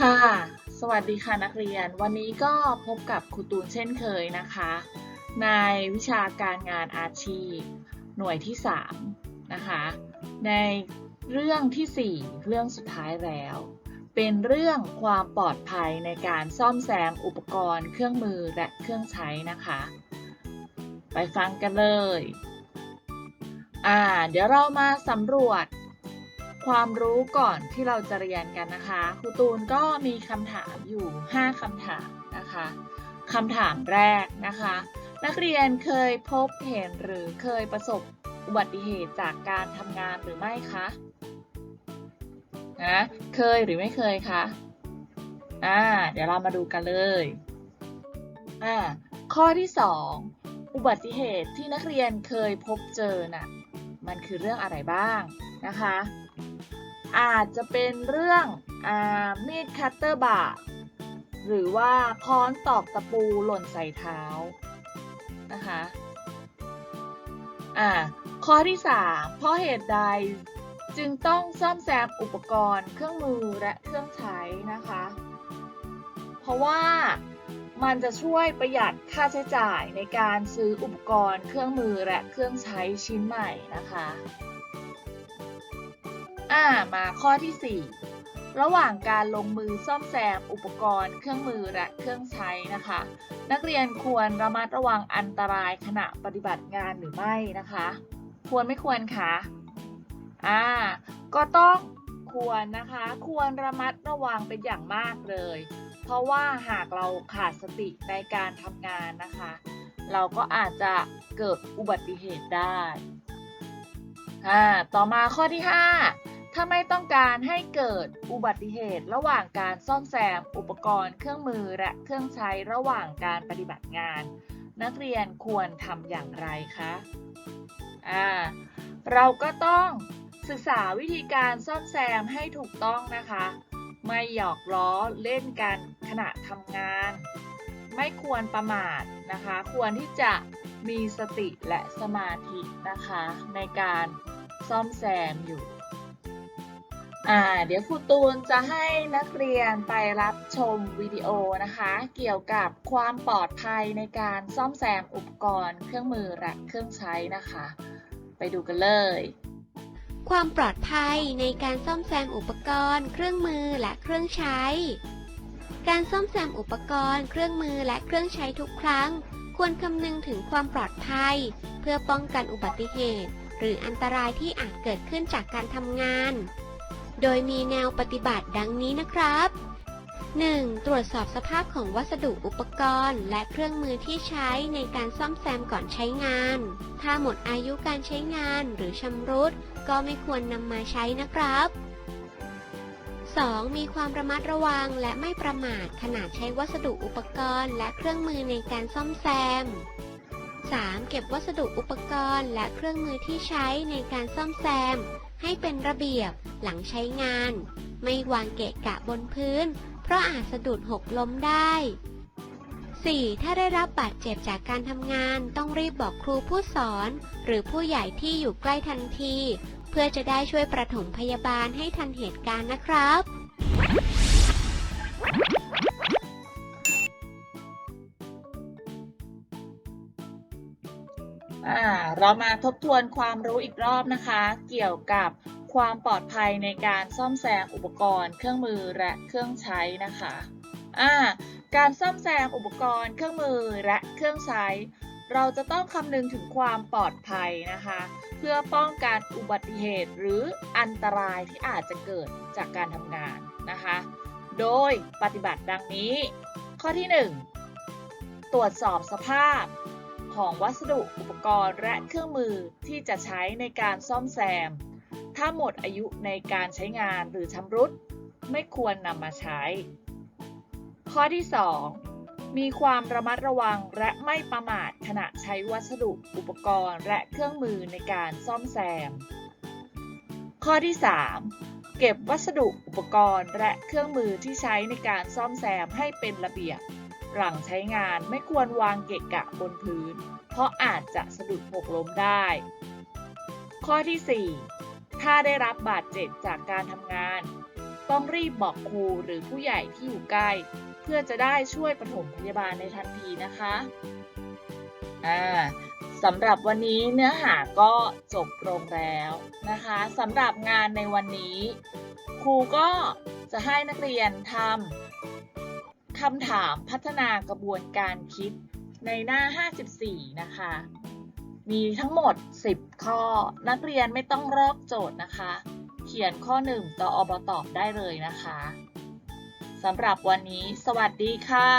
ค่ะ สวัสดีค่ะนักเรียน วันนี้ก็พบกับครูตูนเช่นเคยนะคะ ในวิชาการงานอาชีพ หน่วยที่ 3 นะคะ ในเรื่องทีสี่ 4 เรื่องสุดท้ายแล้ว เป็นเรื่องความปลอดภัยในการซ่อมแซมอุปกรณ์ เครื่องมือและเครื่องใช้นะคะ ไปฟังกันเลย อ่า เดี๋ยวเรามาสำรวจ ความรู้ก่อนที่เราจะเรียนกันนะคะครูตูนก็มีคำถามอยู่ 5คำถามนะคะคำถามแรกนะคะ นักเรียนเคยพบเห็นหรือเคยประสบอุบัติเหตุจากการทำงานหรือไม่คะนะเคยหรือไม่เคยคะอ่าเดี๋ยวเรามาดูกันเลยอ่าข้อที่ 2 อุบัติเหตุที่นักเรียนเคยพบเจอน่ะมันคือเรื่องอะไรบ้างนะคะ อาจจะเป็นเรื่องอามีดคัตเตอร์บาดหรือว่าค้อนตอกตะปูหล่นใส่เท้านะคะอ่าข้อที่ 3 เพราะเหตุใดจึงต้องซ่อมแซมอุปกรณ์ เครื่องมือและเครื่องใช้นะคะ เพราะว่ามันจะช่วยประหยัดค่าใช้จ่ายในการซื้ออุปกรณ์ เครื่องมือและเครื่องใช้ชิ้นใหม่นะคะ อ่ามาข้อที่ 4 ระหว่างการลงมือซ่อมแซมอุปกรณ์ เครื่องมือและเครื่องใช้นะคะ นักเรียนควรระมัดระวังอันตรายขณะปฏิบัติงานหรือไม่นะคะ ควรไม่ควรคะอ่าก็ต้องควรนะคะ ควรระมัดระวังเป็นอย่างมากเลย เพราะว่าหากเราขาดสติในการทำงานนะคะ เราก็อาจจะเกิดอุบัติเหตุได้อ่าต่อมาข้อที่ 5 ถ้าไม่ต้องการให้เกิดอุบัติเหตุระหว่างการซ่อมแซม อุปกรณ์เครื่องมือและเครื่องใช้ระหว่างการปฏิบัติงาน นักเรียนควรทำอย่างไรคะอ่าเราก็ต้องศึกษาวิธีการซ่อมแซมให้ถูกต้องนะคะ ไม่หยอกล้อเล่นกันขณะทำงาน ไม่ควรประมาทนะคะ ควรที่จะมีสติและสมาธินะคะ ในการซ่อมแซมอยู่ อ่าเดี๋ยวครูตูนจะให้นักเรียนไปรับชมวิดีโอนะคะ เกี่ยวกับความปลอดภัยในการซ่อมแซมอุปกรณ์ เครื่องมือและเครื่องใช้นะคะ ไปดูกันเลย ความปลอดภัยในการซ่อมแซมอุปกรณ์ เครื่องมือและเครื่องใช้ การซ่อมแซมอุปกรณ์ เครื่องมือและเครื่องใช้ทุกครั้ง ควรคำนึงถึงความปลอดภัย เพื่อป้องกันอุบัติเหตุ หรืออันตรายที่อาจเกิดขึ้นจากการทำงาน โดยมีแนวปฏิบัติดังนี้นะครับ 1. ตรวจสอบสภาพของวัสดุอุปกรณ์ และเครื่องมือที่ใช้ในการซ่อมแซมก่อนใช้งาน ถ้าหมดอายุการใช้งานหรือชำรุด ก็ไม่ควรนำมาใช้นะครับ 2. มีความระมัดระวังและไม่ประมาทขณะใช้วัสดุอุปกรณ์และเครื่องมือในการซ่อมแซม 3. เก็บวัสดุอุปกรณ์และเครื่องมือที่ใช้ในการซ่อมแซม ให้เป็นระเบียบหลังใช้งาน ไม่วางเกะกะบนพื้น เพราะอาจสะดุดหกล้มได้ 4. ถ้าได้รับบาดเจ็บจากการทำงาน ต้องรีบบอกครูผู้สอน หรือผู้ใหญ่ที่อยู่ใกล้ทันที เพื่อจะได้ช่วยประถมพยาบาลให้ทันเหตุการณ์นะครับ เรามาทบทวนความรู้อีกรอบนะคะ เกี่ยวกับความปลอดภัยในการซ่อมแซมอุปกรณ์ เครื่องมือและเครื่องใช้นะคะการซ่อมแซมอุปกรณ์เครื่องมือและเครื่องใช้ เราจะต้องคำนึงถึงความปลอดภัยนะคะ เพื่อป้องกันอุบัติเหตุหรืออันตรายที่อาจจะเกิดจากการทำงานนะคะ โดยปฏิบัติดังนี้ ข้อที่ 1 ตรวจสอบสภาพ ของวัสดุอุปกรณ์และเครื่องมือที่จะใช้ในการซ่อมแซม ถ้าหมดอายุในการใช้งานหรือชำรุด ไม่ควรนำมาใช้ ข้อที่ 2 มีความระมัดระวังและไม่ประมาทขณะใช้วัสดุอุปกรณ์และเครื่องมือในการซ่อมแซม ข้อที่ 3 เก็บวัสดุอุปกรณ์และเครื่องมือที่ใช้ในการซ่อมแซมให้เป็นระเบียบ หลังใช้งานไม่ควรวางเกะกะบนพื้น เพราะอาจจะสะดุดหกล้มได้ ข้อที่ 4 ถ้าได้รับบาดเจ็บจากการทำงาน ต้องรีบบอกครูหรือผู้ใหญ่ที่อยู่ใกล้ เพื่อจะได้ช่วยปฐมพยาบาลในทันทีนะคะอ่าสำหรับวันนี้เนื้อหาก็จบลงแล้วนะคะสำหรับงานในวันนี้ ครูก็จะให้นักเรียนทำ คำถามพัฒนากระบวนการคิดในหน้า 54 นะคะ มีทั้งหมด 10 ข้อ นักเรียนไม่ต้องรอกโจทย์นะคะ เขียนข้อ 1 ต่ออบตอบได้เลยนะคะสำหรับวันนี้ สวัสดีค่ะ